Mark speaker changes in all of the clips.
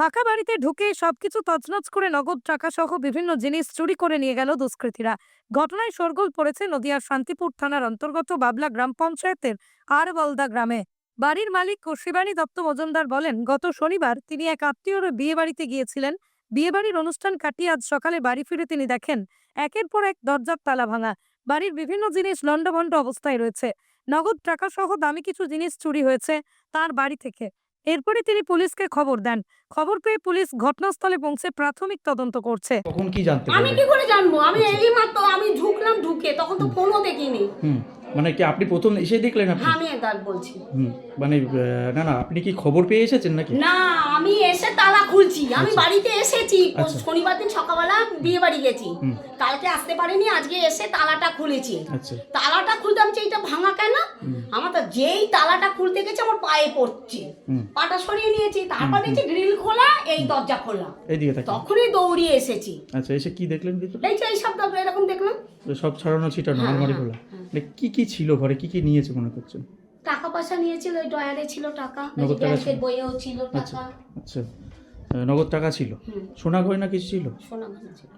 Speaker 1: ফাঁকা বাড়িতে ঢুকে সবকিছু তছনছ করে নগদ টাকা সহ বিভিন্ন জিনিস চুরি করে নিয়ে গেল দুষ্কৃতীরা। ঘটনায় শোরগোল পড়েছে নদিয়ার শান্তিপুর থানার অন্তর্গত বাবলা গ্রাম পঞ্চায়েতের আরবলদা গ্রামে। বাড়ির মালিক শিবানী দত্ত মজুমদার বলেন, গত শনিবার তিনি এক আত্মীয়র বিয়ে বাড়িতে গিয়েছিলেন। বিয়েবাড়ির অনুষ্ঠান কাটিয়ে আজ সকালে বাড়ি ফিরে তিনি দেখেন, একের পর এক দরজার তালা ভাঙা। বাড়ির বিভিন্ন জিনিস লণ্ডভণ্ড অবস্থায় রয়েছে। নগদ টাকা সহ দামি কিছু জিনিস চুরি হয়েছে তার বাড়ি থেকে। এরপরে তিনি পুলিশকে খবর দেন। খবর পেয়ে পুলিশ ঘটনাস্থলে পৌঁছে প্রাথমিক তদন্ত করছে।
Speaker 2: তখন কি জানতে
Speaker 3: আমি কি করে জানব? আমি
Speaker 2: আচ্ছা।
Speaker 3: এই মাত্র আমি ঢুকলাম ঢুকে তখন তো ফোনও দেখিনি।
Speaker 2: হুম। মানে কি আপনি প্রথম এসে দেখলেন আপনি?
Speaker 3: হ্যাঁ, আমি এটা বলছি।
Speaker 2: হুম। মানে আহ, না না আপনি কি খবর পেয়ে এসেছেন নাকি?
Speaker 3: না আমি এসে তালা খুলছি আমি
Speaker 2: আচ্ছা।
Speaker 3: বাড়িতে এসেছি।
Speaker 2: আচ্ছা।
Speaker 3: শনিবার দিন সকালবেলা বিয়ে বাড়ি গেছি। কালকে আসতে পারিনি আজকে এসে তালাটা খুলেছি।
Speaker 2: আচ্ছা।
Speaker 3: তালাটা খুলতে আমি চাই, এটা ভাঙা কেন? আমার তো যেই তালাটা খুলতে গেছে আমার পায়ে পড়ছে। পাটা সরিয়ে নিয়েছি তারপর দেখছি গ্রিল খোলা এই দরজা খোলা। তখনই দৌড়িয়ে এসেছি।
Speaker 2: আচ্ছা এসে কি দেখলেন ভিতরে?
Speaker 3: এই যে এরকম দেখলাম।
Speaker 2: সব ছড়ানো ছিটানো
Speaker 3: হ্যাঁ,
Speaker 2: আলমারি
Speaker 3: হ্যাঁ,
Speaker 2: খোলা।
Speaker 3: হ্যাঁ।
Speaker 2: মানে কি কি ছিল ঘরে? কি কি নিয়েছে মনে করছেন?
Speaker 3: টাকা পয়সা নিয়েছিল ওই ডয়ারে ছিল টাকা
Speaker 2: নগদ টাকা
Speaker 3: ব্যাংকের
Speaker 2: ছিল?
Speaker 3: বইয়েও ছিল
Speaker 2: আচ্ছা
Speaker 3: টাকা।
Speaker 2: আচ্ছা। আহ, নগদ টাকা ছিল?
Speaker 3: হুম।
Speaker 2: সোনা গয়না কিছু ছিল?
Speaker 3: সোনা গয়না ছিল।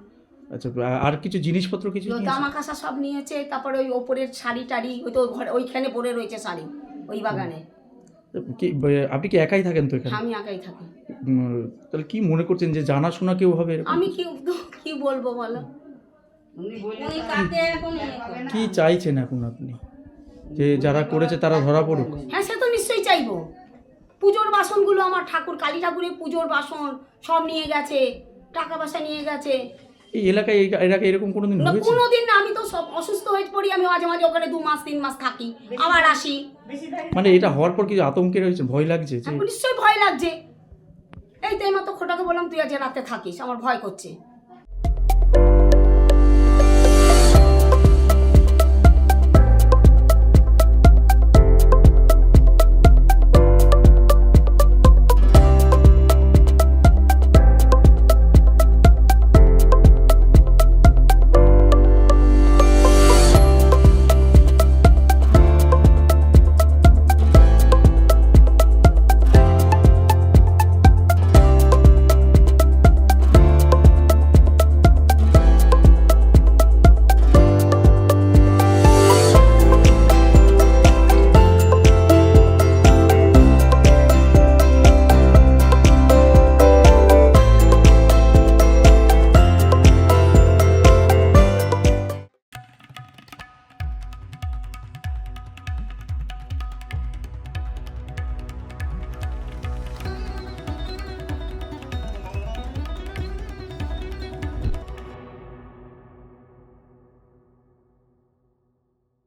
Speaker 2: আচ্ছা আ- আর কিছু জিনিসপত্র কিছু
Speaker 3: তো
Speaker 2: নিয়েছে?
Speaker 3: জামা কাঁসা সব নিয়েছে তারপরে ওই ওপরের শাড়ি টাড়ি ওই তো ঘরে ওইখানে পরে রয়েছে শাড়ি ওই বাগানে।
Speaker 2: কি ব- আপনি কি একাই থাকেন তো এখানে?
Speaker 3: আমি একাই থাকি।
Speaker 2: উম, তাহলে কি মনে করছেন যে জানাশোনা কেউ হবে এরকম?
Speaker 3: আমি কি কি বলব বলো? উনি এখন
Speaker 2: কি চাইছেন এখন আপনি? যে যারা করেছে তারা ধরা পড়ুক।
Speaker 3: হ্যাঁ সে তো নিশ্চয়ই চাইব। পুজোর বাসনগুলো আমার ঠাকুর কালী ঠাকুরের পুজোর বাসন সব নিয়ে গেছে টাকা পয়সা নিয়ে গেছে।
Speaker 2: এই এলাকায় এই এলাকায় এরকম কোনোদিন
Speaker 3: না
Speaker 2: হয়েছে?
Speaker 3: কোনোদিন না আমি তো সব অসুস্থ হয়ে পড়ি আমি মাঝে মাঝে ওখানে দু মাস তিন মাস থাকি আবার আসি।
Speaker 2: মানে এটা হওয়ার পর কিছু আতঙ্কে রয়েছে? ভয় লাগছে যে
Speaker 3: নিশ্চয়ই ভয় লাগছে। এই তো এইমাত্র খোটাকে বললাম তুই আজ রাতে থাকিস আমার ভয় করছে।